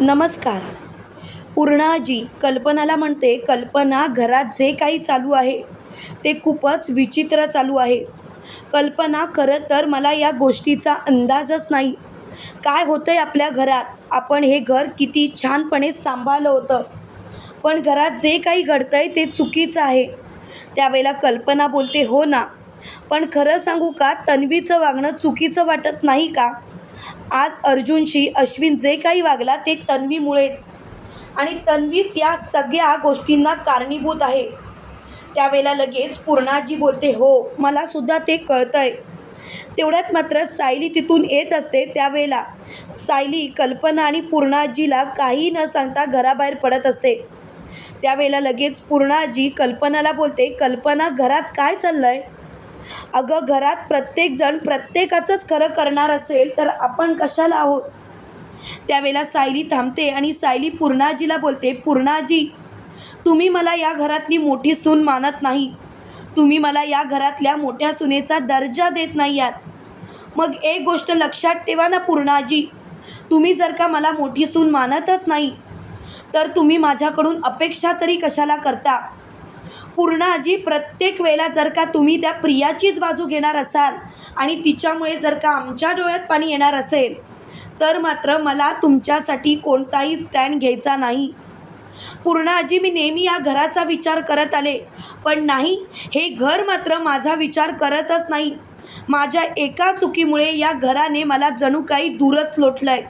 नमस्कार. पूर्णाजी कल्पनाला म्हणते कल्पना घरात जे काही चालू आहे ते खूपच विचित्र चालू आहे. कल्पना खरं तर मला या गोष्टीचा अंदाजच नाही. काय होतं आहे आपल्या घरात? आपण हे घर किती छानपणे सांभाळलं होतं. पण घरात जे काही घडतं आहे ते चुकीचं आहे. त्यावेळेला कल्पना बोलते हो ना. पण खरं सांगू का? तन्वीचं वागणं चुकीचं वाटत नाही का? आज अर्जुनशी अश्विन जे काही वागला ते तन्वीमुळेच. आणि तन्वीच या सगळ्या गोष्टींना कारणीभूत आहे. त्यावेळेला लगेच पूर्णाजी बोलते हो मला सुद्धा ते कळतं आहे तेवढ्यात मात्र सायली तिथून येत असते त्यावेळेला. सायली कल्पना आणि पूर्णाजीला काही न सांगता घराबाहेर पडत असते. त्यावेळेला लगेच पूर्णाजी कल्पनाला बोलते कल्पना घरात काय चाललं आहे अगं घरात प्रत्येकजण प्रत्येकाचंच खरं करणार असेल तर आपण कशाला आहोत? त्यावेळेला सायली थांबते आणि सायली पूर्णाजीला बोलते पूर्णाजी तुम्ही मला या घरातली मोठी सून मानत नाही. तुम्ही मला या घरातल्या मोठ्या सुनेचा दर्जा देत नाही आहात. मग एक गोष्ट लक्षात ठेवा ना पूर्णाजी तुम्ही जर का मला मोठी सून मानतच नाही तर तुम्ही माझ्याकडून अपेक्षा तरी कशाला करता? पूर्णाजी प्रत्येक वेळेला जर का तुम्ही त्या प्रियाचीच बाजू घेणार असाल आणि तिच्यामुळे जर का आमच्या डोळ्यात पाणी येणार असेल तर मात्र मला तुमच्यासाठी कोणताही स्टँड घ्यायचा नाही. पूर्णाजी मी नेहमी या घराचा विचार करत आले पण नाही हे घर मात्र माझा विचार करतच नाही. माझ्या एका चुकीमुळे या घराने मला जणू काही दूरच लोटलं आहे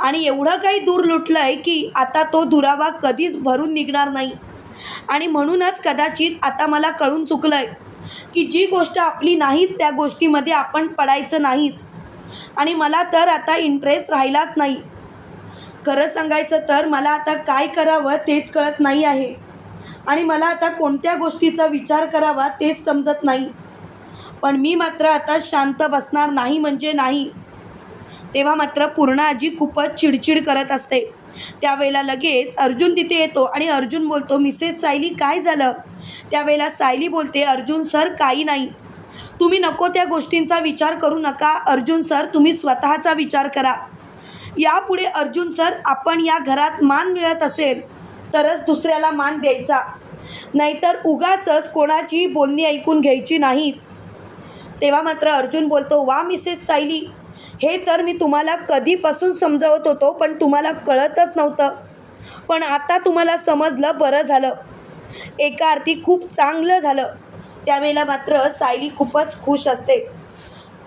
आणि एवढं काही दूर लुटलं आहे की आता तो दुरावा कधीच भरून निघणार नाही. आणि म्हणूनच कदाचित आता मला कळून चुकलं आहे की जी गोष्ट आपली नाहीच त्या गोष्टीमध्ये आपण पडायचं नाहीच. आणि मला तर आता इंटरेस्ट राहिलाच नाही. खरं सांगायचं तर मला आता काय करावं तेच कळत नाही आहे. आणि मला आता कोणत्या गोष्टीचा विचार करावा तेच समजत नाही. पण मी मात्र आता शांत बसणार नाही म्हणजे नाही. तेव्हा मात्र पूर्ण आजी खूपच चिडचिड करत असते. त्यावेळेला लगेच अर्जुन तिथे येतो आणि अर्जुन बोलतो मिसेस सायली काय झालं? त्यावेळेला सायली बोलते अर्जुन सर काही नाही. तुम्ही नको त्या गोष्टींचा विचार करू नका. अर्जुन सर तुम्ही स्वतःचा विचार करा. यापुढे अर्जुन सर आपण या घरात मान मिळत असेल तरच दुसऱ्याला मान द्यायचा. नाहीतर उगाचच कोणाची बोलणी ऐकून घ्यायची नाहीत. तेव्हा मात्र अर्जुन बोलतो वा मिसेस सायली हे तर मी तुम्हाला कधीपासून समजावत होतो पण तुम्हाला कळतच नव्हतं. पण आता तुम्हाला समजलं बरं झालं. एका अर्थी खूप चांगलं झालं. त्यावेळेला मात्र सायली खूपच खुश असते.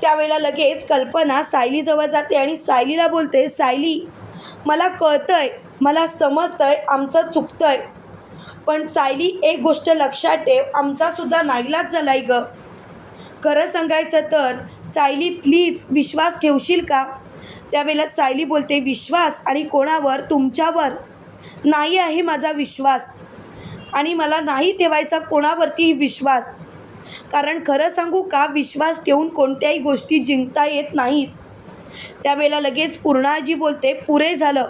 त्यावेळेला लगेच कल्पना सायलीजवळ जाते आणि सायलीला बोलते सायली मला कळतंय मला समजतंय आमचं चुकतंय. पण सायली एक गोष्ट लक्षात ठेव आमचासुद्धा नाईलाज झालाय गं. खरं सांगायचं तर सायली प्लीज विश्वास ठेवशील का? त्यावेळेला सायली बोलते विश्वास? आणि कोणावर? तुमच्यावर? नाही आहे माझा विश्वास. आणि मला नाही ठेवायचा कोणावरतीही विश्वास? कारण खरं सांगू का विश्वास ठेवून कोणत्याही गोष्टी जिंकता येत नाहीत. त्यावेळेला लगेच पूर्णाजी बोलते पुरे झालं.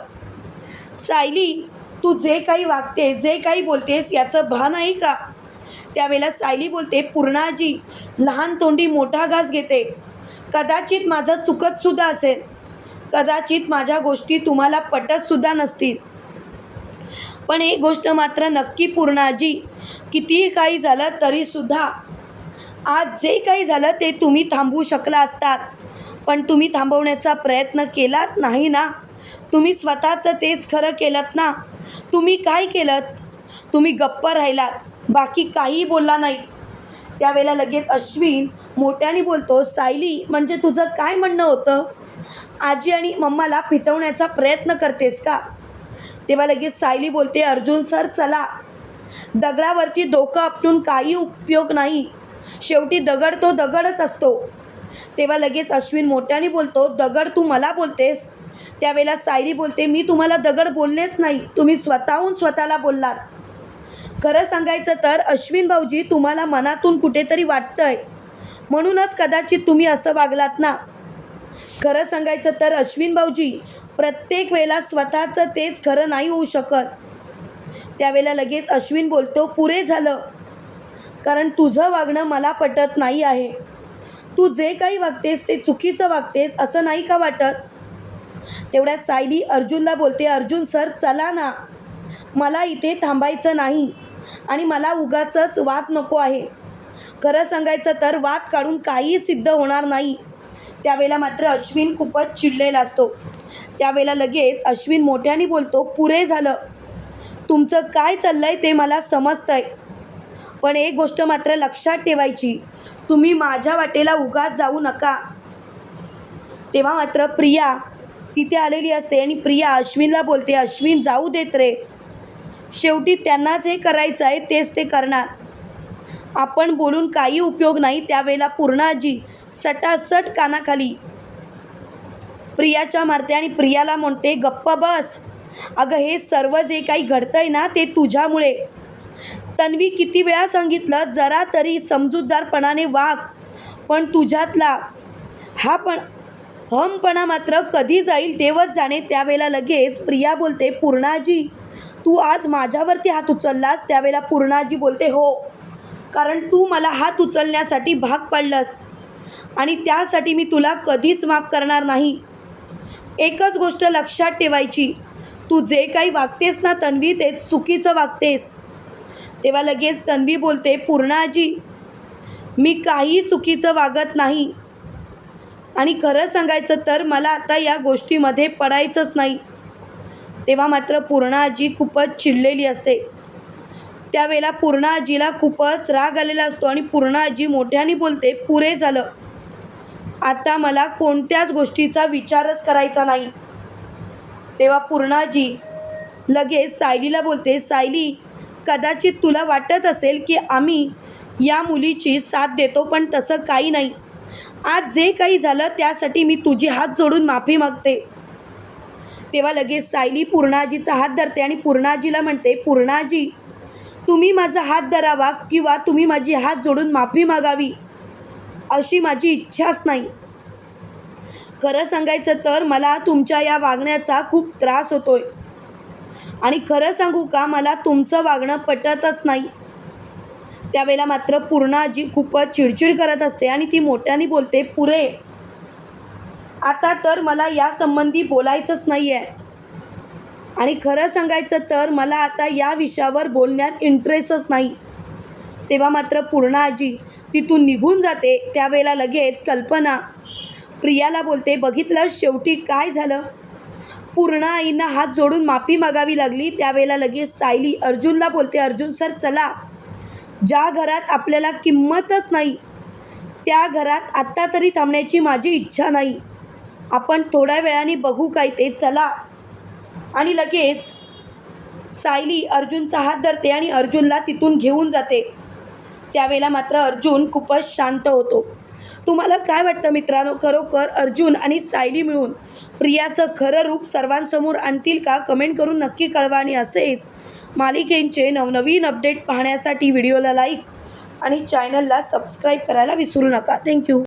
सायली तू जे काही वागते जे काही बोलतेस याचं भान आहे का? त्यावेळेला सायली बोलते पूर्णाजी लहान तोंडी मोठा घास घेते. कदाचित माझं चुकतसुद्धा असेल. कदाचित माझ्या गोष्टी तुम्हाला पटतसुद्धा नसतील. पण एक गोष्ट मात्र नक्की पूर्णाजी कितीही काही झालं तरीसुद्धा आज जे काही झालं ते तुम्ही थांबवू शकला असतात. पण तुम्ही थांबवण्याचा प्रयत्न केलात नाही ना? तुम्ही स्वतःचं तेच खरं केलं ना? तुम्ही काय केलं तुम्ही गप्प राहिलात. बाकी काहीही बोलला नाही. त्यावेळेला लगेच अश्विन मोठ्याने बोलतो सायली म्हणजे तुझं काय म्हणणं होतं? आजी आणि मम्माला फितवण्याचा प्रयत्न करतेस का? तेव्हा लगेच सायली बोलते अर्जुन सर चला. दगडावरती डोकं आपटून काही उपयोग नाही. शेवटी दगड तो दगडच असतो. तेव्हा लगेच अश्विन मोठ्याने बोलतो दगड तू मला बोलतेस? त्यावेळेला सायली बोलते मी तुम्हाला दगड बोललेच नाही. तुम्ही स्वतःहून स्वतःला बोललात. खरं सांगायचं तर अश्विन भाऊजी तुम्हाला मनातून कुठेतरी वाटतंय. म्हणूनच कदाचित तुम्ही असं वागलात ना. खरं सांगायचं तर अश्विन भाऊजी प्रत्येक वेळेला स्वतःचं तेच खरं नाही होऊ शकत. त्यावेळेला लगेच अश्विन बोलतो पुरे झालं. कारण तुझं वागणं मला पटत नाही आहे. तू जे काही वागतेस ते चुकीचं वागतेस असं नाही का वाटत? तेवढ्यात सायली अर्जुनला बोलते अर्जुन सर चला ना. मला इथे थांबायचं नाही. आणि मला उगाचच वाद नको आहे. खरं सांगायचं तर वाद काढून काहीही सिद्ध होणार नाही. त्यावेळेला मात्र अश्विन खूपच चिडलेला असतो. त्यावेळेला लगेच अश्विन मोठ्याने बोलतो पुरे झालं. तुमचं काय चाललंय ते मला समजतंय. पण एक गोष्ट मात्र लक्षात ठेवायची तुम्ही माझ्या वाटेला उगाच जाऊ नका. तेव्हा मात्र प्रिया तिथे आलेली असते आणि प्रिया अश्विनला बोलते अश्विन जाऊ देत रे. शेवटी त्यांना जे करायचं आहे तेच ते करणार. आपण बोलून काही उपयोग नाही त्यावेळेला पूर्णाजी सटासट कानाखाली प्रियाच्या मारते आणि प्रियाला म्हणते गप्प बस. अगं हे सर्व जे काही घडतंय ना ते तुझ्यामुळे. तन्वी किती वेळा सांगितलं जरा तरी समजूतदारपणाने वाग पण तुझ्यातला हा पण हमपणा मात्र कधी जाईल तेवच जाणे त्यावेळेला लगेच प्रिया बोलते पूर्णाजी तू आज माझ्यावरती हात उचललास त्यावेळेला पूर्णाजी बोलते हो. कारण तू मला हात उचलण्यासाठी भाग पडलंस आणि त्यासाठी मी तुला कधीच माफ करणार नाही. एकच गोष्ट लक्षात ठेवायची. तू जे काही वागतेस ना तन्वी ते चुकीचं वागतेस. तेव्हा लगेच तन्वी बोलते पूर्णाजी मी काही चुकीचं वागत नाही. आणि खरं सांगायचं तर मला आता या गोष्टीमध्ये पडायचंच नाही. तेव्हा मात्र पूर्णाजी खूपच चिडलेली असते. त्यावेळेला पूर्णाजीला खूपच राग आलेला असतो आणि पूर्णाजी मोठ्याने बोलते पुरे झालं. आता मला कोणत्याच गोष्टीचा विचारच करायचा नाही. तेव्हा पूर्णाजी लगेच सायलीला बोलते सायली कदाचित तुला वाटत असेल की आम्ही या मुलीची साथ देतो पण तसं काही नाही. आज जे काही झालं त्यासाठी मी तुझी हात जोडून माफी मागते. तेव्हा लगेच सायली पूर्णाजीचा हात धरते आणि पूर्णाजीला म्हणते पूर्णाजी तुम्ही माझा हात धरावा किंवा तुम्ही माझी हात जोडून माफी मागावी अशी माझी इच्छाच नाही. खरं सांगायचं तर मला तुमच्या या वागण्याचा खूप त्रास होतोय. आणि खरं सांगू का मला तुमचं वागणं पटतच नाही. त्यावेळेला मात्र पूर्णाजी खूपच चिडचिड करत असते आणि ती मोठ्याने बोलते पुरे आता तर मला यासंबंधी बोलायचंच नाही आहे आणि खरं सांगायचं तर मला आता या विषयावर बोलण्यात इंटरेस्टच नाही. तेव्हा मात्र पूर्णाजी तिथून निघून जाते त्यावेळेला लगेच कल्पना. प्रियाला बोलते बघितलं शेवटी काय झालं? पूर्ण आईंना हात जोडून माफी मागावी लागली त्यावेळेला लगेच सायली अर्जुनला बोलते अर्जुन सर चला. ज्या घरात आपल्याला किंमतच नाही त्या घरात आत्ता तरी थांबण्याची माझी इच्छा नाही. आपण थोड्या वेळाने बघू काय ते चला. आणि लगेच सायली अर्जुनचा हात धरते आणि अर्जुनला तिथून घेऊन जाते. त्यावेळेला मात्र अर्जुन खूपच शांत होतो. तुम्हाला काय वाटतं मित्रांनो? खरोखर अर्जुन आणि सायली मिळून प्रियाचं खरं रूप सर्वांसमोर आणतील का? कमेंट करून नक्की कळवा आणि असेच मालिकेंचे नवनवीन अपडेट पाहण्यासाठी व्हिडिओला लाईक आणि चॅनलला सबस्क्राईब करायला विसरू नका. थँक्यू